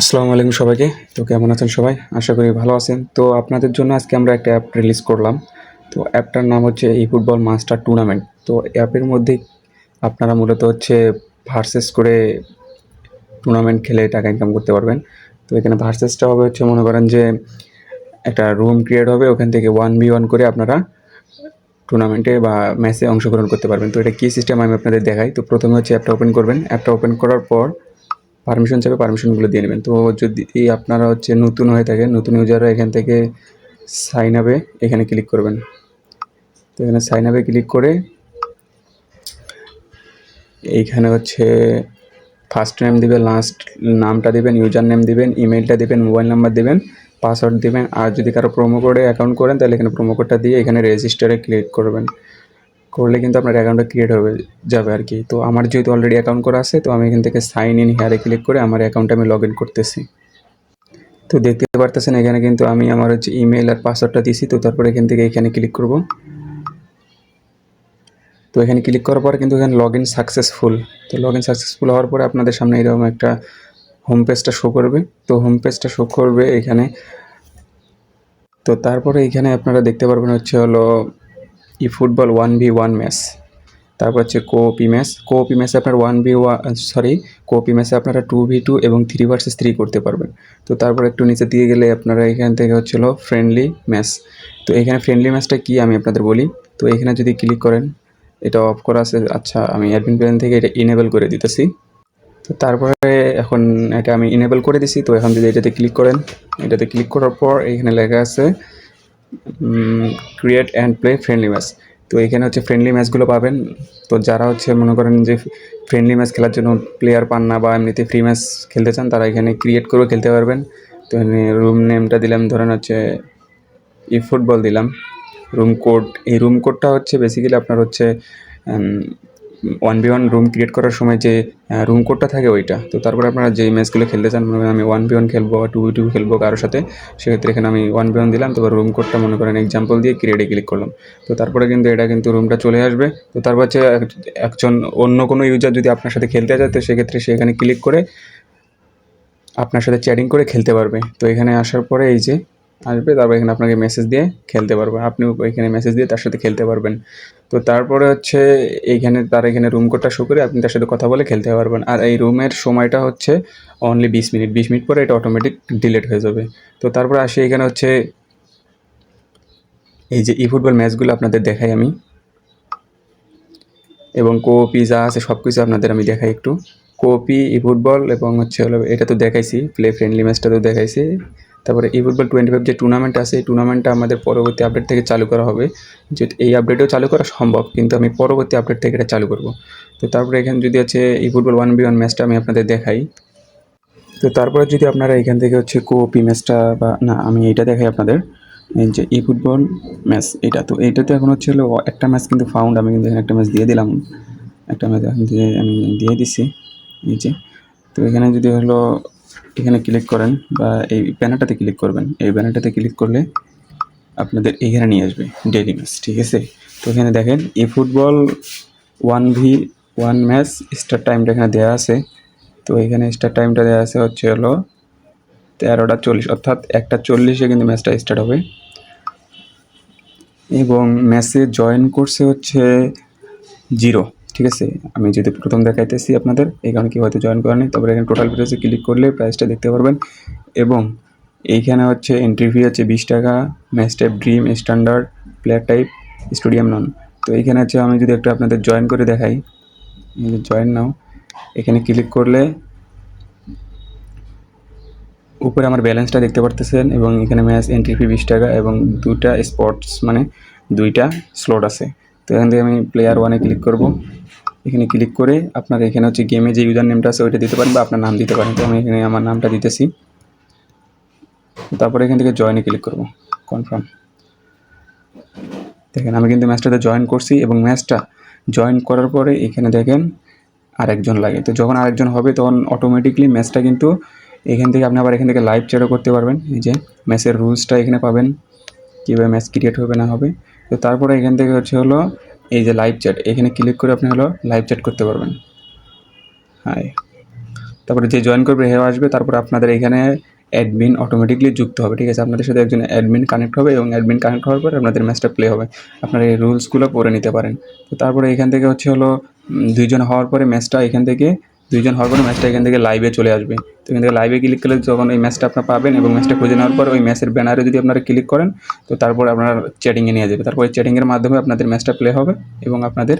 আসসালামু আলাইকুম সবাইকে। তো কেমন আছেন সবাই? আশা করি ভালো আছেন। তো আপনাদের জন্য আজকে আমরা একটা অ্যাপ রিলিজ করলাম। তো অ্যাপটার নাম হচ্ছে এই ফুটবল মাস্টার টুর্নামেন্ট তো অ্যাপের মধ্যে আপনারা মূলত হচ্ছে ভার্সেস করে টুর্নামেন্ট খেলে টাকা ইনকাম করতে পারবেন। তো এখানে ভার্সেসটা হবে হচ্ছে মনে করেন যে একটা রুম ক্রিয়েট হবে, ওখান থেকে ওয়ান বি ওয়ান করে আপনারা টুর্নামেন্টে বা ম্যাচে অংশগ্রহণ করতে পারবেন। তো এটা কী সিস্টেম আমি আপনাদের দেখাই। তো প্রথমে হচ্ছে অ্যাপটা ওপেন করবেন। অ্যাপটা ওপেন করার পর পারমিশন চাবে পারমিশনগুলো দিয়ে নেবেন। তো যদি আপনারা হচ্ছে নতুন হয়ে থাকেন নতুন ইউজাররা এখান থেকে সাইন আপে এখানে ক্লিক করবেন। তো এখানে সাইন আপে ক্লিক করে এইখানে হচ্ছে ফার্স্ট নেম দিবেন লাস্ট নামটা দিবেন ইউজার নেম দিবেন ইমেলটা দিবেন মোবাইল নাম্বার দিবেন পাসওয়ার্ড দিবেন, আর যদি কারও প্রোমো কোডে অ্যাকাউন্ট করেন, তাহলে এখানে প্রোমো কোডটা দিয়ে এখানে রেজিস্টারে ক্লিক করবেন। করলে কিন্তু আপনার অ্যাকাউন্টটা ক্রিয়েট হয়ে যাবে আর কি তো আমার যেহেতু অলরেডি অ্যাকাউন্ট করা আছে, তো আমি এখান থেকে সাইন ইন হেয়ারে ক্লিক করে আমার অ্যাকাউন্টে আমি লগ ইন করতেছি। তো দেখতে পারতেছেন, এখানে কিন্তু আমি আমার হচ্ছে ইমেল আর পাসওয়ার্ডটা দিছি, তো তারপরে এখান থেকে এখানে ক্লিক করব। তো এখানে ক্লিক করার পর কিন্তু এখানে লগ ইন সাকসেসফুল তো লগ ইন সাকসেসফুল হওয়ার পরে আপনাদের সামনে এরকম একটা হোম পেজটা শো করবে। তো হোম পেজটা শো করবে এখানে। তো তারপরে এখানে আপনারা দেখতে পারবেন হচ্ছে হলো eFootball one v one match. তারপর হচ্ছে co op match. Co op ম্যাচে আপনার one v one, sorry, co op ম্যাচে আপনারা টু ভি টু এবং থ্রি ভার্সেস থ্রি করতে পারবেন। তো তারপর একটু নিচে দিয়ে গেলে আপনারা এখান থেকে হচ্ছিল ফ্রেন্ডলি ম্যাচ। তো এখানে ফ্রেন্ডলি ম্যাচটা কী আমি আপনাদের বলি? তো এখানে যদি ক্লিক করেন, এটা অফ করা আছে। আচ্ছা আমি অ্যাডমিন প্ল্যান থেকে এটা ইনেবল করে দিতেছি। তো তারপরে এখন এটা আমি ইনেবল করে দিছি। তো এখন যদি এটাতে ক্লিক করেন, এটাতে ক্লিক করার পর এখানে লেখা আছে create and play friendly match তো এখানে হচ্ছে ফ্রেন্ডলি ম্যাচগুলো পাবেন। তো যারা হচ্ছে মনে করেন যে ফ্রেন্ডলি ম্যাচ খেলার জন্য প্লেয়ার পান না বা এমনিতে ফ্রি ম্যাচ খেলতে চান, তারা এখানে ক্রিয়েট করে খেলতে পারবেন। তো এখানে রুম নেমটা দিলাম, ধরেন হচ্ছে ই ফুটবল দিলাম। রুম কোড এই রুম কোডটা হচ্ছে বেসিক্যালি আপনার হচ্ছে one v one room create করার সময় যে রুম কোডটা থাকে ওইটা। তো তারপরে আপনারা যেই ম্যাচগুলো খেলতে চান, মনে করেন আমি ওয়ান বি ওয়ান খেলব বা টু টু খেলব কারোর সাথে, সেক্ষেত্রে এখানে আমি ওয়ান বি ওয়ান দিলাম, তারপর রুম কোডটা মনে করেন এক্সাম্পল দিয়ে ক্রিয়েটে ক্লিক করলাম। তো তারপরে কিন্তু এটা কিন্তু রুমটা চলে আসবে। তো তারপর হচ্ছে এক- একজন অন্য কোনো ইউজার যদি আপনার সাথে খেলতে যায় তো সেক্ষেত্রে সে এখানে ক্লিক করে আপনার সাথে চ্যাটিং করে খেলতে পারবে। তো এখানে আসার পরে এই যে আসবে, তারপর এখানে আপনাকে মেসেজ দিয়ে খেলতে পারবে। আপনিও এখানে মেসেজ দিয়ে তার সাথে খেলতে পারবেন। তো তারপরে হচ্ছে এইখানে তার এখানে রুম কোডটা শো করে আপনি তার সাথে কথা বলে খেলতে পারবেন। আর এই রুমের সময়টা হচ্ছে অনলি বিশ মিনিট বিশ মিনিট পরে এটা অটোমেটিক ডিলেট হয়ে যাবে। তো তারপরে আসি এখানে হচ্ছে, এই যে ই ফুটবল ম্যাচগুলো আপনাদের দেখাই আমি। এবং কোপি যা আছে সব কিছু আপনাদের আমি দেখাই একটু। কোপি ই ফুটবল এবং হচ্ছে হলো, এটা তো দেখাইছি প্লে ফ্রেন্ডলি ম্যাচটা তো দেখাইছি। তারপরে ই ফুটবল টোয়েন্টি ফাইভ যে টুর্নামেন্ট আছে, এই টুর্নামেন্টটা আমাদের পরবর্তী আপডেট থেকে চালু করা হবে। যে এই আপডেটেও চালু করা সম্ভব, কিন্তু আমি পরবর্তী আপডেট থেকে এটা চালু করব। তো তারপরে এখানে যদি হচ্ছে ই ফুটবল ওয়ান বি ওয়ান ম্যাচটা আমি আপনাদের দেখাই। তো তারপরে যদি আপনারা এখান থেকে হচ্ছে কোপি ম্যাচটা বা, না, আমি এইটা দেখাই আপনাদের। এই যে ই ফুটবল ম্যাচ এটা তো এইটাতে এখন হচ্ছে হলো একটা ম্যাচ কিন্তু ফাউন্ড আমি কিন্তু এখানে একটা ম্যাচ দিয়ে দিলাম। একটা ম্যাচ এখন দিয়ে আমি দিয়ে দিছি। এই যে, তো এখানে যদি হলো এখানে ক্লিক করেন বা এই ব্যানারটাতে ক্লিক করবেন। এই ব্যানারটাতে ক্লিক করলে আপনাদের এখানে নিয়ে আসবে ডেলি ম্যাচ ঠিক আছে? তো এখানে দেখেন eFootball one v one match start টাইমটা এখানে দেওয়া আছে। তো এখানে স্টার টাইমটা দেওয়া আছে হচ্ছে হলো তেরোটা চল্লিশ, অর্থাৎ একটা চল্লিশে কিন্তু ম্যাচটা স্টার্ট হবে। এবং ম্যাচে জয়েন করছে হচ্ছে জিরো ঠিক আছে? আমি যদি প্রথম দেখাইতেছি আপনাদের, এই কারণে কি হয়তো জয়েন করা নেই তারপরে এখানে টোটাল প্রাইসে ক্লিক করলে প্রাইসটা দেখতে পারবেন। এবং এইখানে হচ্ছে এন্ট্রি ফি হচ্ছে বিশ টাকা match type dream standard player type stadium নন তো এইখানে হচ্ছে আমি যদি একটু আপনাদের জয়েন করে দেখাই জয়েন নাও এখানে ক্লিক করলে উপরে আমার ব্যালেন্সটা দেখতে পারতেছেন, এবং এখানে ম্যাচ এন্ট্রি ফি বিশ টাকা, এবং দুটা স্পটস মানে দুইটা স্লট আছে। তো এখান থেকে আমি প্লেয়ার ওয়ানে ক্লিক করব। এখানে ক্লিক করে আপনার এখানে হচ্ছে গেমে যে ইউজার নেমটা আছে ওইটা দিতে পারেন বা আপনার নাম দিতে পারেন। তো আমি এখানে আমার নামটা দিতেছি। তারপরে এখান থেকে জয়েনে ক্লিক করব। কনফার্ম দেখেন, আমি কিন্তু ম্যাচটাতে জয়েন করছি এবং ম্যাচটা জয়েন করার পরে এখানে দেখেন আরেকজন লাগে। তো যখন আরেকজন হবে, তখন অটোমেটিকলি ম্যাচটা কিন্তু এখান থেকে আপনি আবার এখান থেকে লাইভ চ্যাটও করতে পারবেন। এই যে ম্যাচের রুলসটা এখানে পাবেন। কীভাবে ম্যাচ ক্রিয়েট হবে, না হবে। তো তারপরে এখান থেকে হচ্ছে হলো এই যে লাইভ চ্যাট এখানে ক্লিক করে আপনি হলো লাইভ চ্যাট করতে পারবেন। হাই তারপরে যে জয়েন করবে, হেও আসবে, তারপর আপনাদের এখানে অ্যাডমিন অটোমেটিকলি যুক্ত হবে, ঠিক আছে? আপনাদের সাথে একজন অ্যাডমিন কানেক্ট হবে এবং অ্যাডমিন কানেক্ট হওয়ার পর আপনাদের ম্যাচটা প্লে হবে। আপনারা এই রুলসগুলো পড়ে নিতে পারেন। তো তারপরে এখান থেকে হচ্ছে হলো দুইজন হওয়ার পরে ম্যাচটা এখান থেকে দুইজন হওয়ার পরে ম্যাচটা এখান থেকে লাইভে চলে আসবে। তো এখান থেকে লাইভে ক্লিক করলে যখন এই ম্যাচটা আপনার পাবেন এবং ম্যাচটা খুঁজে নেওয়ার পর ওই ম্যাচের ব্যানারে যদি আপনারা ক্লিক করেন, তো তারপর আপনার চ্যাটিংয়ে নিয়ে যাবে। তারপরে চ্যাটিংয়ের মাধ্যমে আপনাদের ম্যাচটা প্লে হবে এবং আপনাদের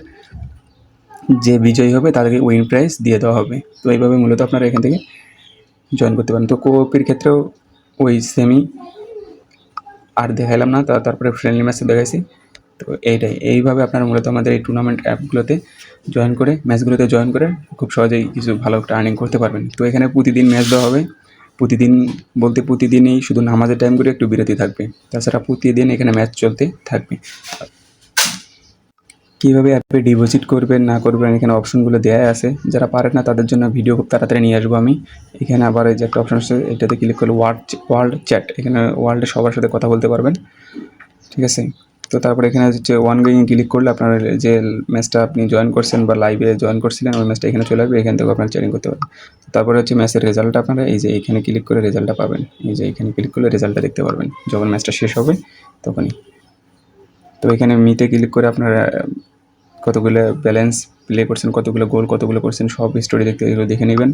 যে বিজয়ী হবে তাদেরকে উইন প্রাইজ দিয়ে দেওয়া হবে। তো এইভাবে মূলত আপনারা এখান থেকে জয়েন করতে পারেন। তো কোপির ক্ষেত্রেও ওই সেমি আর দেখাইলাম না তারপরে ফ্রেন্ডলি ম্যাচে দেখাইছি। তো এইটাই। এইভাবে আপনারা মূলত আমাদের এই টুর্নামেন্ট অ্যাপগুলোতে জয়েন করে ম্যাচগুলোতে জয়েন করে খুব সহজেই কিছু ভালো একটা আর্নিং করতে পারবেন। তো এখানে প্রতিদিন ম্যাচ দেওয়া হবে। প্রতিদিন বলতে প্রতিদিনই শুধু নামাজের টাইম করে একটু বিরতি থাকবে। তাছাড়া প্রতিদিন এখানে ম্যাচ চলতে থাকবে। কীভাবে অ্যাপে ডিপোজিট করবেন, না করবেন, এখানে অপশনগুলো দেওয়া আছে। যারা পারেন না, তাদের জন্য ভিডিও খুব তাড়াতাড়ি নিয়ে আসব আমি। এখানে আবার যে একটা অপশন আছে, এটাতে ক্লিক করলে ওয়ার্ল্ড ওয়ার্ল্ড চ্যাট এখানে ওয়ার্ল্ডে সবার সাথে কথা বলতে পারবেন। ঠিক আছে? তো তারপরে এখানে হচ্ছে ওয়ান গোয়িং ক্লিক করলে আপনার যে ম্যাচটা আপনি জয়েন করছেন বা লাইভে জয়েন করছিলেন, ওই ম্যাচটা এখানে চলে আসবে, এখান থেকে আপনার চ্যাটিং করতে পারবেন। তারপরে হচ্ছে ম্যাচের রেজাল্ট আপনারা এই যে এখানে ক্লিক করে রেজাল্টটা পাবেন। এই যে এখানে ক্লিক করলে রেজাল্টটা দেখতে পারবেন। যখন ম্যাচটা শেষ হবে, তখনই। তো এখানে মিতে ক্লিক করে আপনারা কতগুলো ব্যালেন্স প্লে করছেন, কতগুলো গোল কতগুলো করছেন সব স্টোরি দেখতে, এগুলো দেখে নেবেন।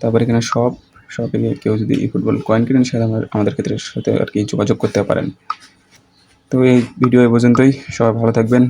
তারপর এখানে সব শপে গিয়ে কেউ যদি ফুটবল কয়েন কিনেন সেটা আমাদের ক্ষেত্রে সাথে আর কি যোগাযোগ করতে পারেন। তো এই ভিডিও এ পর্যন্তই। সবাই ভালো থাকবেন।